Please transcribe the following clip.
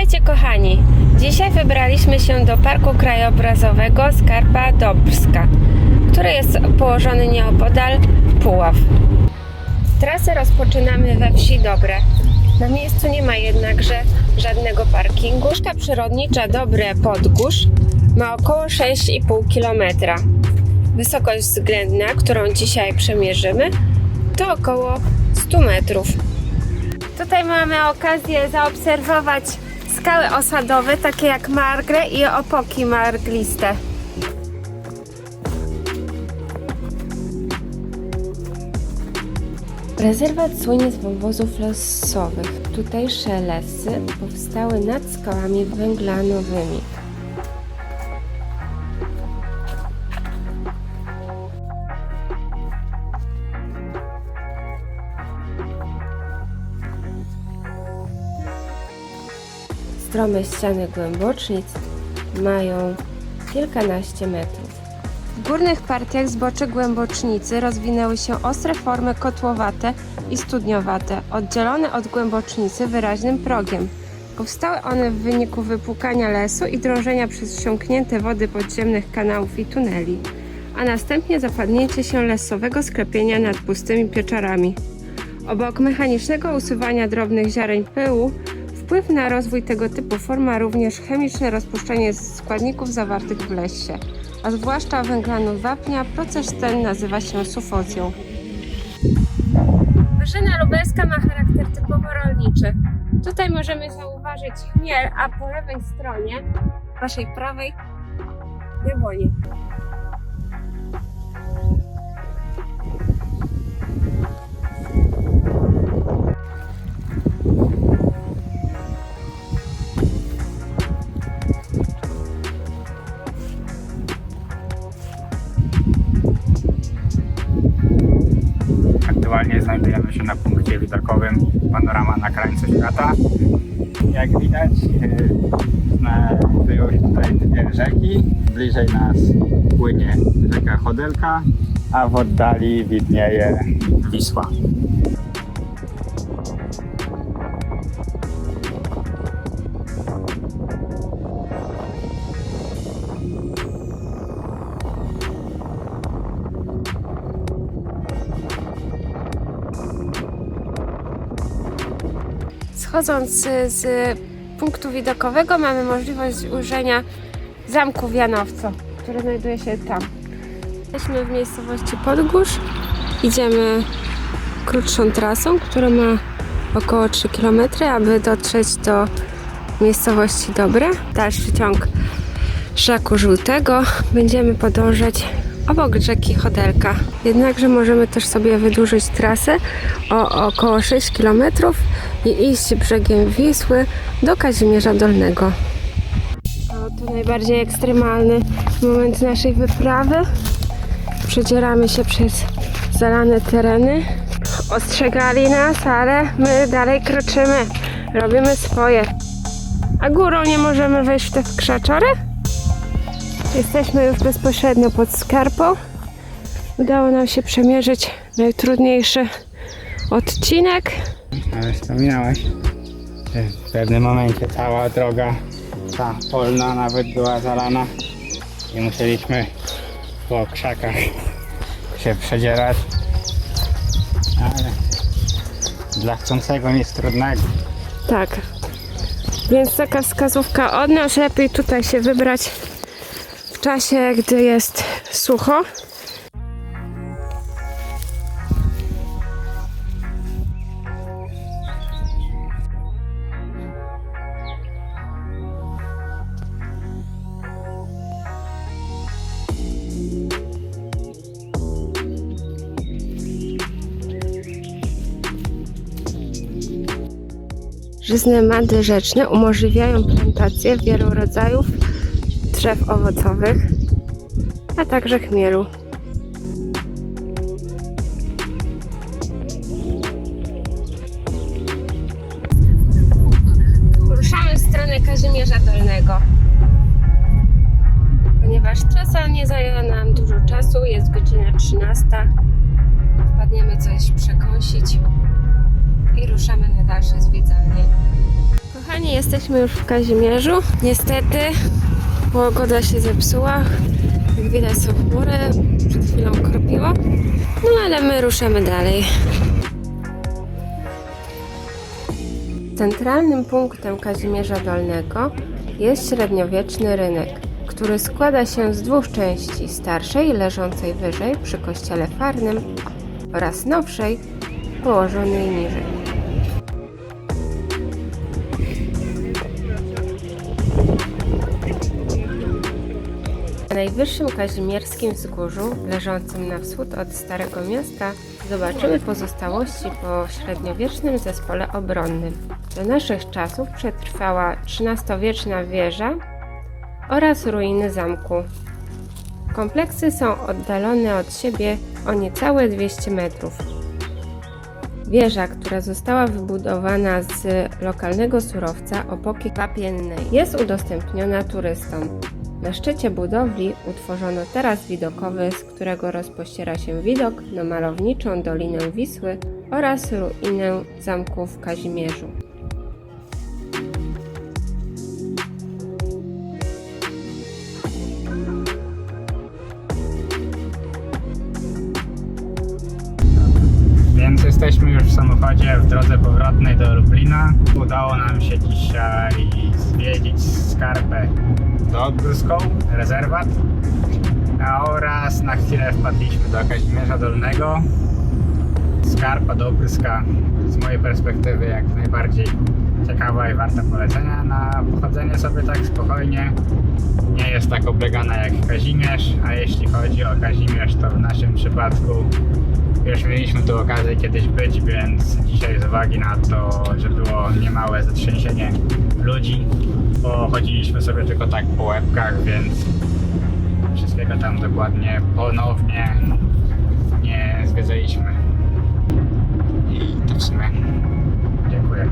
Witajcie kochani! Dzisiaj wybraliśmy się do Parku Krajobrazowego Skarpa Dobrska, który jest położony nieopodal Puław. Trasę rozpoczynamy we wsi Dobre. Na miejscu nie ma jednakże żadnego parkingu. Ścieżka przyrodnicza Dobre Podgórz ma około 6,5 km. Wysokość względna, którą dzisiaj przemierzymy, to około 100 metrów. Tutaj mamy okazję zaobserwować skały osadowe, takie jak margle i opoki margliste. Rezerwat słynie z wąwozów losowych. Tutejsze lesy powstały nad skałami węglanowymi. Strome ściany głębocznic mają kilkanaście metrów. W górnych partiach zboczy głębocznicy rozwinęły się ostre formy kotłowate i studniowate, oddzielone od głębocznicy wyraźnym progiem. Powstały one w wyniku wypłukania lesu i drążenia przez wsiąknięte wody podziemnych kanałów i tuneli, a następnie zapadnięcie się lesowego sklepienia nad pustymi pieczarami. Obok mechanicznego usuwania drobnych ziaren pyłu, wpływ na rozwój tego typu form ma również chemiczne rozpuszczenie składników zawartych w lesie, a zwłaszcza węglanu wapnia. Proces ten nazywa się sufocją. Wyżyna lubelska ma charakter typowo rolniczy. Tutaj możemy zauważyć chmiel, a po lewej stronie, waszej prawej, jabłonie. Punkcie widokowym Panorama na krańcu świata. Jak widać, e, znajdują się tutaj dwie rzeki. Bliżej nas płynie rzeka Chodelka, a w oddali widnieje Wisła. Schodząc z, punktu widokowego mamy możliwość ujrzenia zamku w Janowco, który znajduje się tam. Jesteśmy w miejscowości Podgórz. Idziemy krótszą trasą, która ma około 3 km, aby dotrzeć do miejscowości Dobre. Dalszy ciąg Szaku Żółtego będziemy podążać obok rzeki Chodelka. Jednakże możemy też sobie wydłużyć trasę o około 6 km i iść brzegiem Wisły do Kazimierza Dolnego. To najbardziej ekstremalny moment naszej wyprawy. Przedzieramy się przez zalane tereny. Ostrzegali nas, ale my dalej kroczymy. Robimy swoje. A górą nie możemy wejść w te krzaczory? Jesteśmy już bezpośrednio pod skarpą. Udało nam się przemierzyć najtrudniejszy odcinek. Ale wspominałaś, że w pewnym momencie cała droga, ta polna nawet była zalana i musieliśmy po krzakach się przedzierać. Ale dla chcącego nic trudnego. Tak. Więc taka wskazówka od nas. Lepiej tutaj się wybrać w czasie, gdy jest sucho. Żyzne mady rzeczne umożliwiają plantację wielu rodzajów drzew owocowych, a także chmielu. Ruszamy w stronę Kazimierza Dolnego. Ponieważ trasa nie zajęła nam dużo czasu, jest godzina 13. Wpadniemy coś przekąsić i ruszamy na dalsze zwiedzanie. Kochani, jesteśmy już w Kazimierzu. Niestety pogoda się zepsuła. Jak widać są chmury. Przed chwilą kropiło. No ale my ruszamy dalej. Centralnym punktem Kazimierza Dolnego jest średniowieczny rynek, który składa się z dwóch części: starszej, leżącej wyżej przy kościele farnym oraz nowszej, położonej niżej. Najwyższym kazimierskim wzgórzu, leżącym na wschód od Starego Miasta, zobaczymy pozostałości po średniowiecznym zespole obronnym. Do naszych czasów przetrwała XIII-wieczna wieża oraz ruiny zamku. Kompleksy są oddalone od siebie o niecałe 200 metrów. Wieża, która została wybudowana z lokalnego surowca opoki wapiennej, jest udostępniona turystom. Na szczycie budowli utworzono taras widokowy, z którego rozpościera się widok na malowniczą Dolinę Wisły oraz ruinę zamku w Kazimierzu. Więc jesteśmy już w samochodzie w drodze powrotnej do Lublina. Udało nam się dzisiaj zwiedzić skarpę Dobrską, rezerwat, oraz na chwilę wpadliśmy do Kazimierza Dolnego. Skarpa Dobrska z mojej perspektywy jak najbardziej ciekawa i warta polecenia na pochodzenie sobie tak spokojnie. Nie jest tak oblegana jak Kazimierz, a jeśli chodzi o Kazimierz, to w naszym przypadku już mieliśmy tu okazję kiedyś być, więc dzisiaj z uwagi na to, że było niemałe zatrzęsienie ludzi, pochodziliśmy sobie tylko tak po łebkach, więc wszystkiego tam dokładnie ponownie nie zwiedzaliśmy. I to w sumie dziękuję.